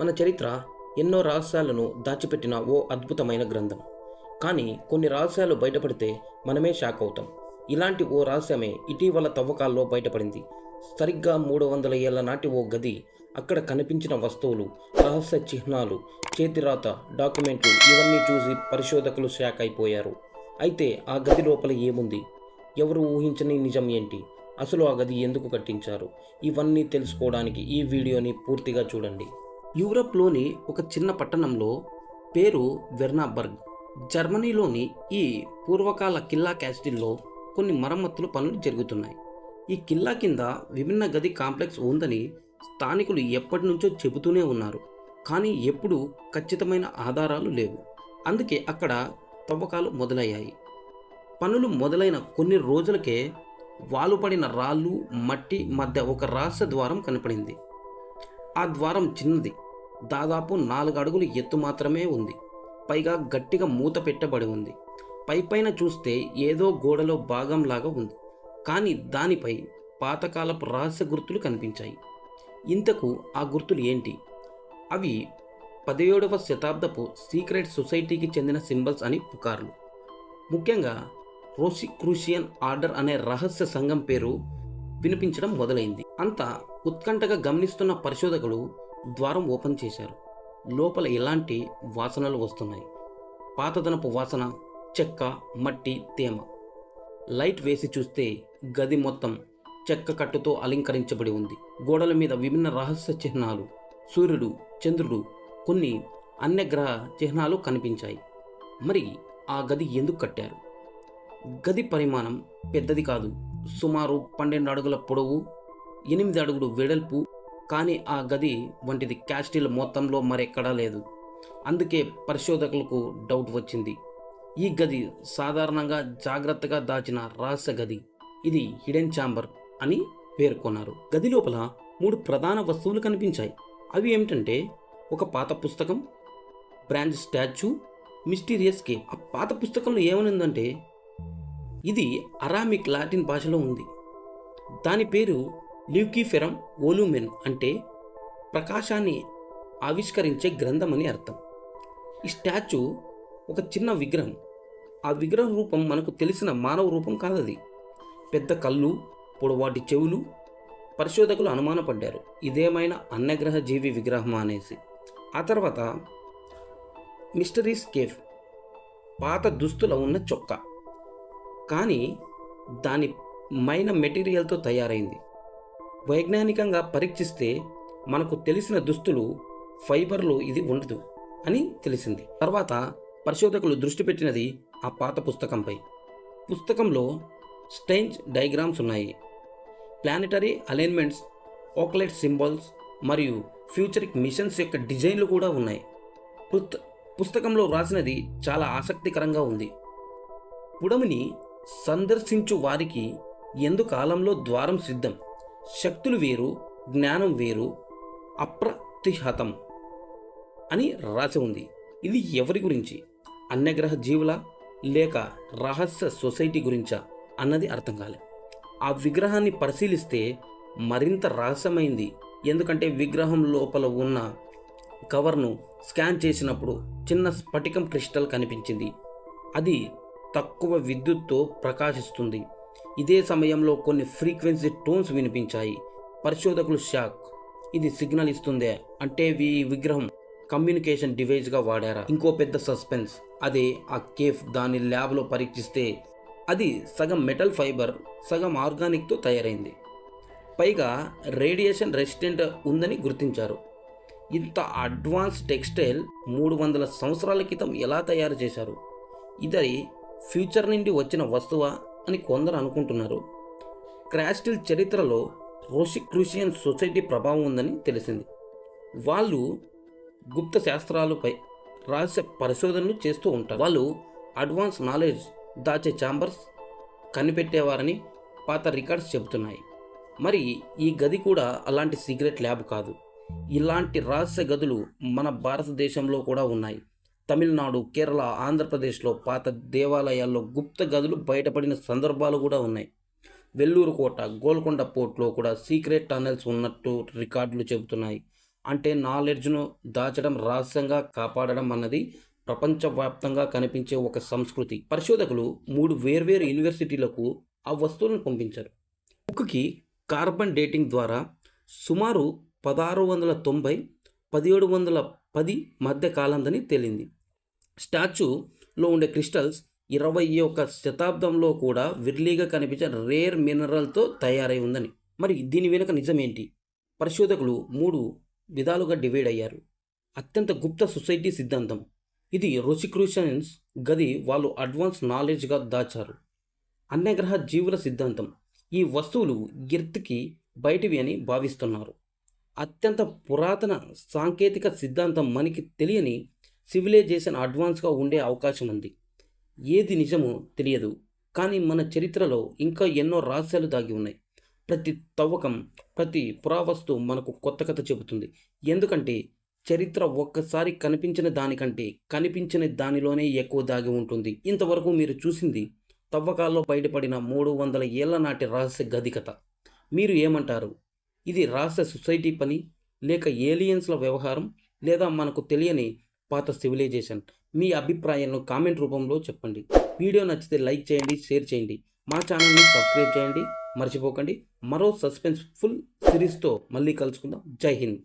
మన చరిత్ర ఎన్నో రహస్యాలను దాచిపెట్టిన ఓ అద్భుతమైన గ్రంథం. కానీ కొన్ని రహస్యాలు బయటపడితే మనమే షాక్ అవుతాం. ఇలాంటి ఓ రహస్యమే ఇటీవల తవ్వకాల్లో బయటపడింది. సరిగ్గా మూడు వందల ఏళ్ళ నాటి ఓ గది అక్కడ కనిపించిన వస్తువులు రహస్య చిహ్నాలు చేతిరాత డాక్యుమెంట్లు ఇవన్నీ చూసి పరిశోధకులు షాక్ అయిపోయారు. అయితే ఆ గది లోపల ఏముంది? ఎవరు ఊహించని నిజం ఏంటి? అసలు ఆ గది ఎందుకు కట్టించారు? ఇవన్నీ తెలుసుకోవడానికి ఈ వీడియోని పూర్తిగా చూడండి. యూరప్లోని ఒక చిన్న పట్టణంలో పేరు వెర్నాబర్గ్. జర్మనీలోని ఈ పూర్వకాల కిల్లా క్యాస్టిల్లో కొన్ని మరమ్మతులు పనులు జరుగుతున్నాయి. ఈ కిల్లా కింద విభిన్న గది కాంప్లెక్స్ ఉందని స్థానికులు ఎప్పటి నుంచో చెబుతూనే ఉన్నారు. కానీ ఎప్పుడూ ఖచ్చితమైన ఆధారాలు లేవు. అందుకే అక్కడ తవ్వకాలు మొదలయ్యాయి. పనులు మొదలైన కొన్ని రోజులకే వాలుపడిన రాళ్ళు మట్టి మధ్య ఒక రహస్య ద్వారం కనపడింది. ఆ ద్వారం చిన్నది. దాదాపు నాలుగు అడుగులు ఎత్తు మాత్రమే ఉంది. పైగా గట్టిగా మూత పెట్టబడి ఉంది. పైపైన చూస్తే ఏదో గోడలో భాగంలాగా ఉంది. కానీ దానిపై పాతకాలపు రహస్య గుర్తులు కనిపించాయి. ఇంతకు ఆ గుర్తులు ఏంటి? అవి పదిహేడవ శతాబ్దపు సీక్రెట్ సొసైటీకి చెందిన సింబల్స్ అని పుకార్లు. ముఖ్యంగా రోసిక్రూషియన్ ఆర్డర్ అనే రహస్య సంఘం పేరు వినిపించడం మొదలైంది. అంత ఉత్కంఠగా గమనిస్తున్న పరిశోధకులు ద్వారం ఓపెన్ చేశారు. లోపల ఎలాంటి వాసనలు వస్తున్నాయి. పాతదనపు వాసన చెక్క మట్టి తేమ. లైట్ వేసి చూస్తే గది మొత్తం చెక్క కట్టుతో అలంకరించబడి ఉంది. గోడల మీద విభిన్న రహస్య చిహ్నాలు. సూర్యుడు చంద్రుడు కొన్ని అన్యగ్రహ చిహ్నాలు కనిపించాయి. మరి ఆ గది ఎందుకు కట్టారు? గది పరిమాణం పెద్దది కాదు. సుమారు పన్నెండు అడుగుల పొడవు ఎనిమిది అడుగులు వెడల్పు కానీ ఆ గది వంటిది క్యాస్టిల్ మొత్తంలో మరెక్కడా లేదు. అందుకే పరిశోధకులకు డౌట్ వచ్చింది. ఈ గది సాధారణంగా జాగ్రత్తగా దాచిన రహస్య గది. ఇది హిడెన్ ఛాంబర్ అని పేర్కొన్నారు. గది లోపల మూడు ప్రధాన వస్తువులు కనిపించాయి. అవి ఏమిటంటే ఒక పాత పుస్తకం బ్రాంచ్ స్టాచ్యూ మిస్టీరియస్ కేవ్. ఆ పాత పుస్తకంలో ఏమనుందంటే ఇది అరామిక్ లాటిన్ భాషలో ఉంది. దాని పేరు ల్యూకీఫెరం ఓలుమెన్ అంటే ప్రకాశాన్ని ఆవిష్కరించే గ్రంథం అని అర్థం. ఈ స్టాచ్యూ ఒక చిన్న విగ్రహం. ఆ విగ్రహ రూపం మనకు తెలిసిన మానవ రూపం కాదది. పెద్ద కళ్ళు పొడవాటి చెవులు పరిశోధకులు అనుమానపడ్డారు. ఇదేమైనా అన్నగ్రహ జీవి విగ్రహమా అనేసి. ఆ తర్వాత మిస్టరీస్ కేఫ్ పాత దుస్తుల ఉన్న చొక్కా. కానీ దాని మైన మెటీరియల్తో తయారైంది. వైజ్ఞానికంగా పరీక్షిస్తే మనకు తెలిసిన దుస్తులు ఫైబర్లో ఇది ఉండదు అని తెలిసింది. తర్వాత పరిశోధకులు దృష్టి పెట్టినది ఆ పాత పుస్తకంపై. పుస్తకంలో స్టెంజ్ డయాగ్రామ్స్ ఉన్నాయి. ప్లానెటరీ అలైన్మెంట్స్ ఓక్లెట్ సింబల్స్ మరియు ఫ్యూచరిక్ మిషన్స్ యొక్క డిజైన్లు కూడా ఉన్నాయి. పుస్త పుస్తకంలో వ్రాసినది చాలా ఆసక్తికరంగా ఉంది. పుడమిని సందర్శించు వారికి ఎందు కాలంలో ద్వారం సిద్ధం? శక్తులు వేరు జ్ఞానం వేరు అప్రతిహతం అని రాసి ఉంది. ఇది ఎవరి గురించి? అన్యగ్రహ జీవుల లేక రహస్య సొసైటీ గురించా? అన్నది అర్థం కాలే. ఆ విగ్రహాన్ని పరిశీలిస్తే మరింత రహస్యమైంది. ఎందుకంటే విగ్రహం లోపల ఉన్న కవర్ను స్కాన్ చేసినప్పుడు చిన్న స్ఫటికం క్రిస్టల్ కనిపించింది. అది తక్కువ విద్యుత్తో ప్రకాశిస్తుంది. ఇదే సమయంలో కొన్ని ఫ్రీక్వెన్సీ టోన్స్ వినిపించాయి. పరిశోధకులు షాక్. ఇది సిగ్నల్ ఇస్తుందే అంటే ఈ విగ్రహం కమ్యూనికేషన్ డివైస్గా వాడారా? ఇంకో పెద్ద సస్పెన్స్. అదే ఆ కేఫ్ దాని ల్యాబ్లో పరీక్షిస్తే అది సగం మెటల్ ఫైబర్ సగం ఆర్గానిక్తో తయారైంది. పైగా రేడియేషన్ రెసిస్టెంట్ ఉందని గుర్తించారు. ఇంత అడ్వాన్స్ టెక్స్టైల్ మూడు వందల సంవత్సరాల క్రితం ఎలా తయారు చేశారు? ఇది ఫ్యూచర్ నుండి వచ్చిన వస్తువా? అని కొందరు అనుకుంటున్నారు. క్రాస్టిల్ చరిత్రలో రోషిక్రూషియన్ సొసైటీ ప్రభావం ఉందని తెలిసింది. వాళ్ళు గుప్త శాస్త్రాలపై రహస్య పరిశోధనలు చేస్తూ ఉంటారు. వాళ్ళు అడ్వాన్స్ నాలెడ్జ్ దాచే ఛాంబర్స్ కనిపెట్టేవారని పాత రికార్డ్స్ చెబుతున్నాయి. మరి ఈ గది కూడా అలాంటి సీక్రెట్ ల్యాబ్ కాదు. ఇలాంటి రహస్య గదులు మన భారతదేశంలో కూడా ఉన్నాయి. తమిళనాడు కేరళ ఆంధ్రప్రదేశ్లో పాత దేవాలయాల్లో గుప్త గదులు బయటపడిన సందర్భాలు కూడా ఉన్నాయి. వెల్లూరు కోట గోల్కొండ పోర్ట్లో కూడా సీక్రెట్ టనల్స్ ఉన్నట్టు రికార్డులు చెబుతున్నాయి. అంటే నాలెడ్జ్ను దాచడం రహస్యంగా కాపాడడం అన్నది ప్రపంచవ్యాప్తంగా కనిపించే ఒక సంస్కృతి. పరిశోధకులు మూడు వేర్వేరు యూనివర్సిటీలకు ఆ వస్తువులను పంపించారు. ఉక్కుకి కార్బన్ డేటింగ్ ద్వారా సుమారు పదహారు వందల తొంభై పదిహేడు వందల పది మధ్య కాలందని తేలింది. స్టాచ్యూలో ఉండే క్రిస్టల్స్ ఇరవై ఒక శతాబ్దంలో కూడా విర్లీగా కనిపించే రేర్ మినరల్తో తయారై ఉందని. మరి దీని వెనుక నిజమేంటి? పరిశోధకులు మూడు విధాలుగా డివైడ్ అయ్యారు. అత్యంత గుప్త సొసైటీ సిద్ధాంతం. ఇది రోసిక్రూషన్స్ గది వాళ్ళు అడ్వాన్స్ నాలెడ్జ్గా దాచారు. అన్యగ్రహ జీవుల సిద్ధాంతం. ఈ వస్తువులు ఎర్త్కి బయటివి అని భావిస్తున్నారు. అత్యంత పురాతన సాంకేతిక సిద్ధాంతం మనకి తెలియని సివిలైజేషన్ అడ్వాన్స్గా ఉండే అవకాశం ఉంది. ఏది నిజమో తెలియదు. కానీ మన చరిత్రలో ఇంకా ఎన్నో రహస్యాలు దాగి ఉన్నాయి. ప్రతి తవ్వకం ప్రతి పురావస్తు మనకు కొత్త కథ చెబుతుంది. ఎందుకంటే చరిత్ర ఒక్కసారి కనిపించిన దానికంటే కనిపించిన దానిలోనే ఎక్కువ దాగి ఉంటుంది. ఇంతవరకు మీరు చూసింది తవ్వకాల్లో బయటపడిన మూడు వందల ఏళ్ళ నాటి రహస్య గది కథ. మీరు ఏమంటారు? ఇది రహస్య సొసైటీ పని లేక ఏలియన్స్ల వ్యవహారం లేదా మనకు తెలియని పాత సివిలైజేషన్. మీ అభిప్రాయాలను కామెంట్ రూపంలో చెప్పండి. వీడియో నచ్చితే లైక్ చేయండి షేర్ చేయండి. మా ఛానల్ని సబ్స్క్రైబ్ చేయండి. మర్చిపోకండి. మరో సస్పెన్స్ఫుల్ సిరీస్తో మళ్ళీ కలుసుకుందాం. జై హింద్.